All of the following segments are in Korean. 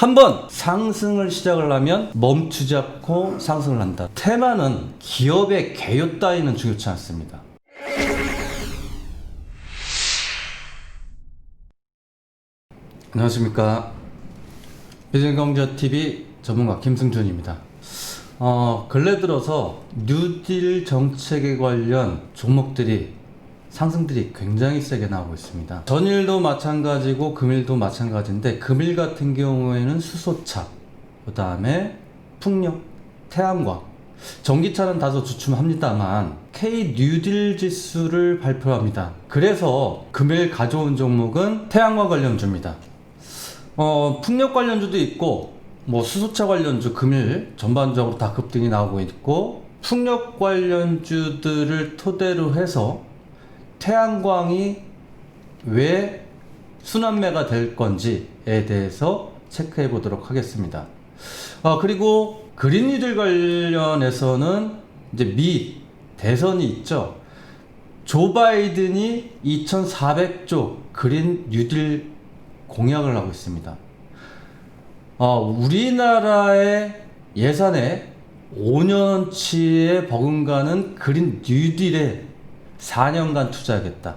한번 상승을 시작을 하면 멈추지 않고 상승을 한다. 테마는 기업의 개요 따위는 중요치 않습니다. 안녕하십니까. 비전경제TV 전문가 김승준입니다. 어, 근래 들어서 뉴딜 정책에 관련 종목들이 상승들이 굉장히 세게 나오고 있습니다. 전일도 마찬가지고 금일도 마찬가지인데 금일 같은 경우에는 수소차, 그 다음에 풍력, 태양광, 전기차는 다소 주춤합니다만 K 뉴딜 지수를 발표합니다. 그래서 금일 가져온 종목은 태양광 관련주입니다. 어, 풍력 관련주도 있고 뭐 수소차 관련주 금일 전반적으로 다 급등이 나오고 있고 풍력 관련주들을 토대로 해서 태양광이 왜 순환매가 될 건지에 대해서 체크해 보도록 하겠습니다. 아, 그리고 그린이들 관련해서는 이제 미 대선이 있죠. 조 바이든이 2,400조 그린 뉴딜 공약을 하고 있습니다. 어, 우리나라의 예산에 5년치의 버금가는 그린 뉴딜에 4년간 투자하겠다.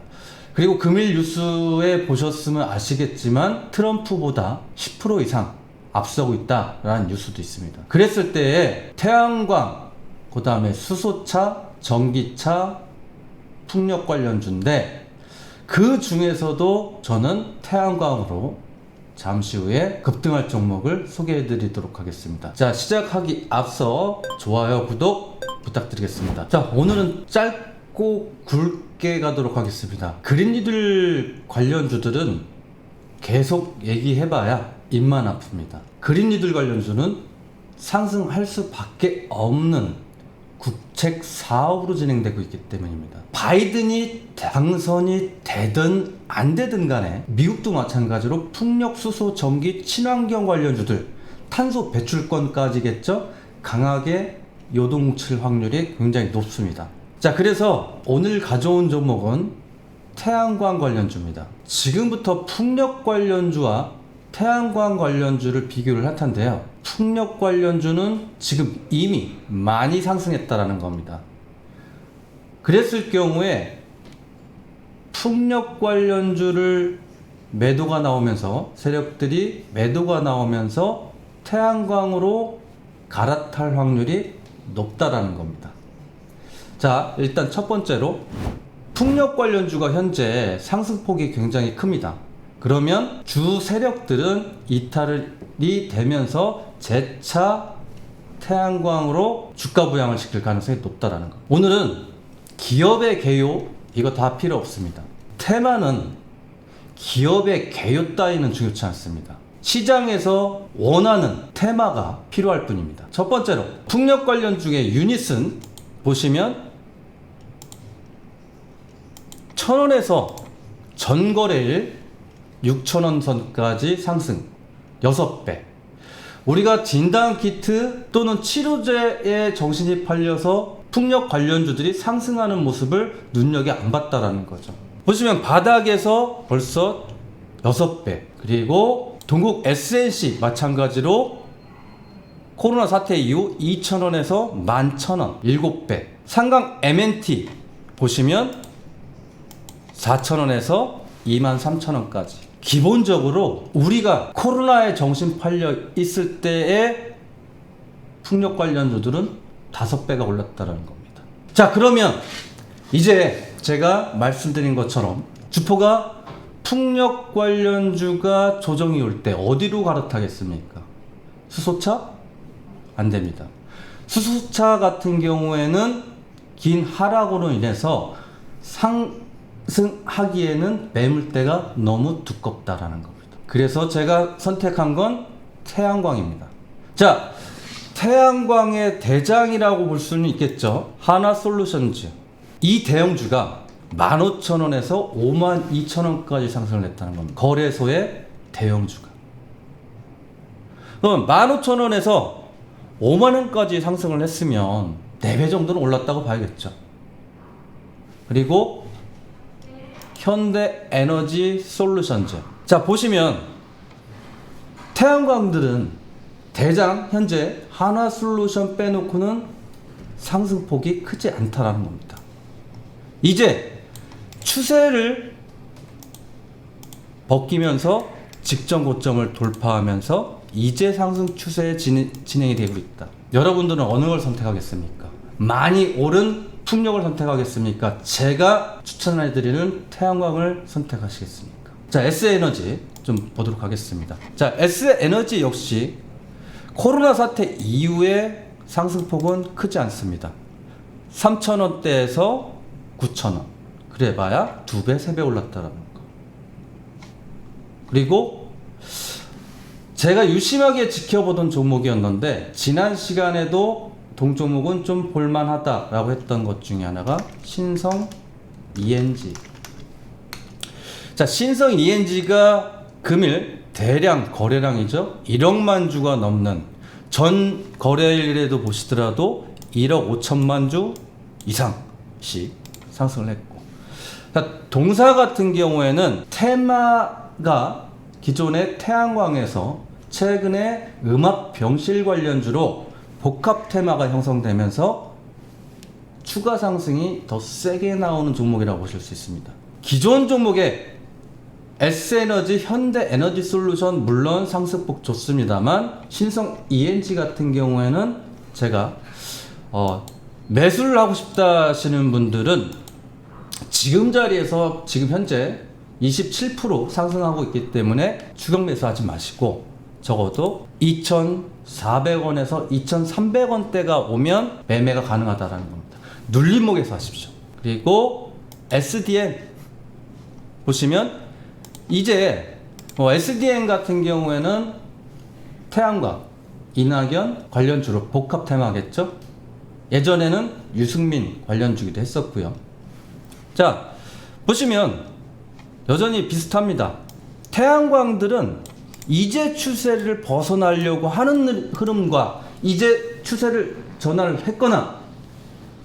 그리고 금일 뉴스에 보셨으면 아시겠지만 트럼프보다 10% 이상 앞서고 있다라는 뉴스도 있습니다. 그랬을 때에 태양광, 그 다음에 수소차, 전기차, 풍력 관련주인데 그 중에서도 저는 태양광으로 잠시 후에 급등할 종목을 소개해 드리도록 하겠습니다. 자, 시작하기 앞서 좋아요, 구독 부탁드리겠습니다. 자, 오늘은 짧 고 굵게 가도록 하겠습니다. 그린리들 관련주들은 계속 얘기해봐야 입만 아픕니다. 그린리들 관련주는 상승할 수밖에 없는 국책 사업으로 진행되고 있기 때문입니다. 바이든이 당선이 되든 안 되든 간에 미국도 마찬가지로 풍력, 수소, 전기, 친환경 관련주들 탄소 배출권까지겠죠? 강하게 요동칠 확률이 굉장히 높습니다. 자, 그래서 오늘 가져온 종목은 태양광 관련주입니다. 지금부터 풍력 관련주와 태양광 관련주를 비교를 할 텐데요. 풍력 관련주는 지금 이미 많이 상승했다라는 겁니다. 그랬을 경우에 풍력 관련주를 매도가 나오면서 세력들이 매도가 나오면서 태양광으로 갈아탈 확률이 높다라는 겁니다. 자, 일단 첫 번째로 풍력 관련주가 현재 상승폭이 굉장히 큽니다. 그러면 주 세력들은 이탈이 되면서 재차 태양광으로 주가 부양을 시킬 가능성이 높다라는 거. 오늘은 기업의 개요 이거 다 필요 없습니다. 테마는 기업의 개요 따위는 중요치 않습니다. 시장에서 원하는 테마가 필요할 뿐입니다. 첫 번째로 풍력 관련 중에 유닛은 보시면 천 원에서 전거래일 6천원 선까지 상승 6배. 우리가 진단 키트 또는 치료제에 정신이 팔려서 풍력 관련주들이 상승하는 모습을 눈여겨 안 봤다라는 거죠. 보시면 바닥에서 벌써 6배. 그리고 동국 SNC 마찬가지로 코로나 사태 이후 2,000원에서 11,000원 7배. 상강 MNT 보시면 4,000원에서 23,000원까지. 기본적으로 우리가 코로나에 정신 팔려 있을 때의 풍력 관련주들은 다섯 배가 올랐다는 겁니다. 자, 그러면 이제 제가 말씀드린 것처럼 주포가 풍력 관련주가 조정이 올 때 어디로 갈아타겠습니까? 수소차? 안 됩니다. 수소차 같은 경우에는 긴 하락으로 인해서 상 승하기에는 매물대가 너무 두껍다라는 겁니다. 그래서 제가 선택한 건 태양광입니다. 자, 태양광의 대장이라고 볼 수는 있겠죠. 하나 솔루션즈. 이 대형주가 15,000원에서 52,000원까지 상승을 했다는 겁니다. 거래소의 대형주가. 그럼 15,000원에서 5만원까지 상승을 했으면 4배 정도는 올랐다고 봐야겠죠. 그리고 현대 에너지 솔루션즈. 자, 보시면 태양광들은 대장 현재 한화솔루션 빼놓고는 상승폭이 크지 않다라는 겁니다. 이제 추세를 벗기면서 직전 고점을 돌파하면서 이제 상승 추세에 진, 진행이 되고 있다. 여러분들은 어느 걸 선택하겠습니까? 많이 오른 풍력을 선택하겠습니까? 제가 추천해드리는 태양광을 선택하시겠습니까? 자, S에너지 좀 보도록 하겠습니다. 자, S에너지 역시 코로나 사태 이후에 상승폭은 크지 않습니다. 3,000원대에서 9,000원. 그래봐야 두 배, 세배 올랐다라는 거. 그리고 제가 유심하게 지켜보던 종목이었는데 지난 시간에도 동종목은 좀 볼만하다라고 했던 것 중에 하나가 신성 ENG. 자, 신성 ENG가 금일 대량 거래량이죠. 1억만 주가 넘는 전 거래일에도 보시더라도 1억 5천만 주 이상씩 상승을 했고. 자, 동사 같은 경우에는 테마가 기존의 태양광에서 최근에 음압 병실 관련주로 복합 테마가 형성되면서 추가 상승이 더 세게 나오는 종목이라고 보실 수 있습니다. 기존 종목에 S에너지, 현대에너지솔루션 물론 상승폭 좋습니다만 신성 ENG 같은 경우에는 제가 어, 매수를 하고 싶다 하시는 분들은 지금 자리에서 지금 현재 27% 상승하고 있기 때문에 추격 매수하지 마시고 적어도 2,400원에서 2,300원대가 오면 매매가 가능하다라는 겁니다. 눌림목에서 하십시오. 그리고 SDN 보시면 이제 뭐 SDN 같은 경우에는 태양광, 이낙연 관련주로 복합 테마겠죠? 예전에는 유승민 관련주기도 했었고요. 자, 보시면 여전히 비슷합니다. 태양광들은 이제 추세를 벗어나려고 하는 흐름과 이제 추세를 전환을 했거나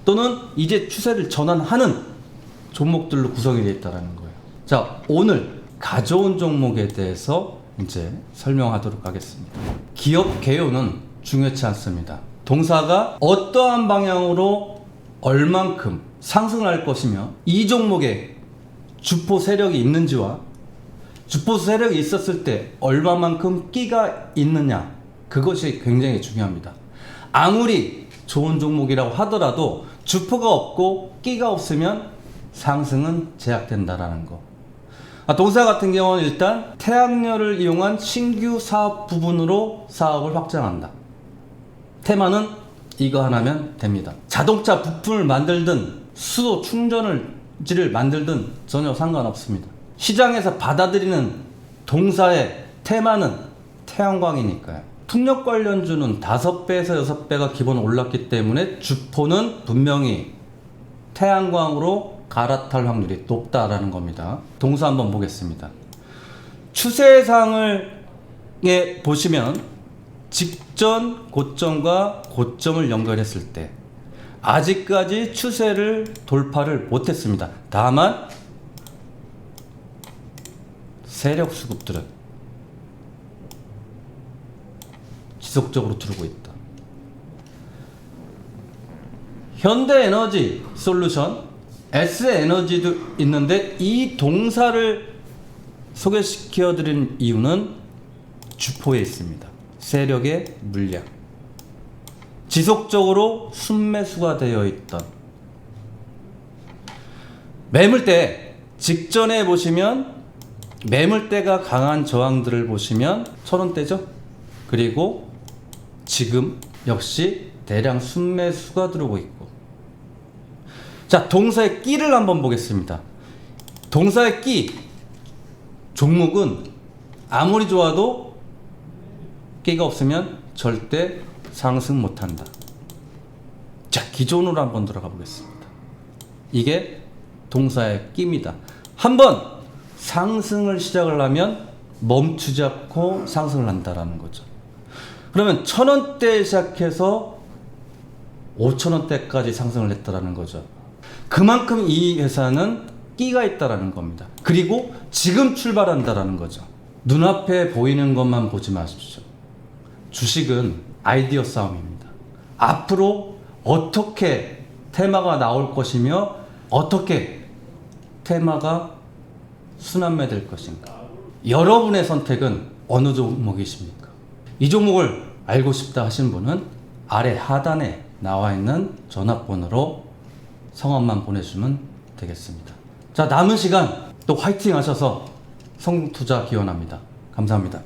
또는 이제 추세를 전환하는 종목들로 구성이 되어 있다는 거예요. 자, 오늘 가져온 종목에 대해서 이제 설명하도록 하겠습니다. 기업 개요는 중요치 않습니다. 동사가 어떠한 방향으로 얼만큼 상승할 것이며 이 종목에 주포 세력이 있는지와 주포 세력이 있었을 때 얼마만큼 끼가 있느냐 그것이 굉장히 중요합니다. 아무리 좋은 종목이라고 하더라도 주포가 없고 끼가 없으면 상승은 제약된다라는 거. 아, 동사 같은 경우는 일단 태양열을 이용한 신규 사업 부분으로 사업을 확장한다. 테마는 이거 하나면 됩니다. 자동차 부품을 만들든 수도 충전을 지를 만들든 전혀 상관없습니다. 시장에서 받아들이는 동사의 테마는 태양광이니까요. 풍력 관련주는 5배에서 6배가 기본 올랐기 때문에 주포는 분명히 태양광으로 갈아탈 확률이 높다라는 겁니다. 동사 한번 보겠습니다. 추세상을 예, 보시면 직전 고점과 고점을 연결했을 때 아직까지 추세를 돌파를 못했습니다. 다만 세력 수급들은 지속적으로 들고 있다. 현대에너지 솔루션 S에너지도 있는데 이 동사를 소개시켜 드린 이유는 주포에 있습니다. 세력의 물량. 지속적으로 순매수가 되어 있던 매물대 직전에 보시면 매물대가 강한 저항들을 보시면 천원대죠. 그리고 지금 역시 대량 순매수가 들어오고 있고 자, 동사의 끼를 한번 보겠습니다. 동사의 끼 종목은 아무리 좋아도 끼가 없으면 절대 상승 못 한다. 자, 기존으로 한번 들어가 보겠습니다. 이게 동사의 끼입니다. 한번 상승을 시작을 하면 멈추지 않고 상승을 한다라는 거죠. 그러면 천 원대 시작해서 5천 원대까지 상승을 했다라는 거죠. 그만큼 이 회사는 끼가 있다라는 겁니다. 그리고 지금 출발한다라는 거죠. 눈앞에 보이는 것만 보지 마십시오. 주식은 아이디어 싸움입니다. 앞으로 어떻게 테마가 나올 것이며 어떻게 테마가 순환매 될 것인가. 여러분의 선택은 어느 종목이십니까? 이 종목을 알고 싶다 하시는 분은 아래 하단에 나와 있는 전화번호로 성함만 보내주시면 되겠습니다. 자, 남은 시간 또 화이팅 하셔서 성투자 기원합니다. 감사합니다.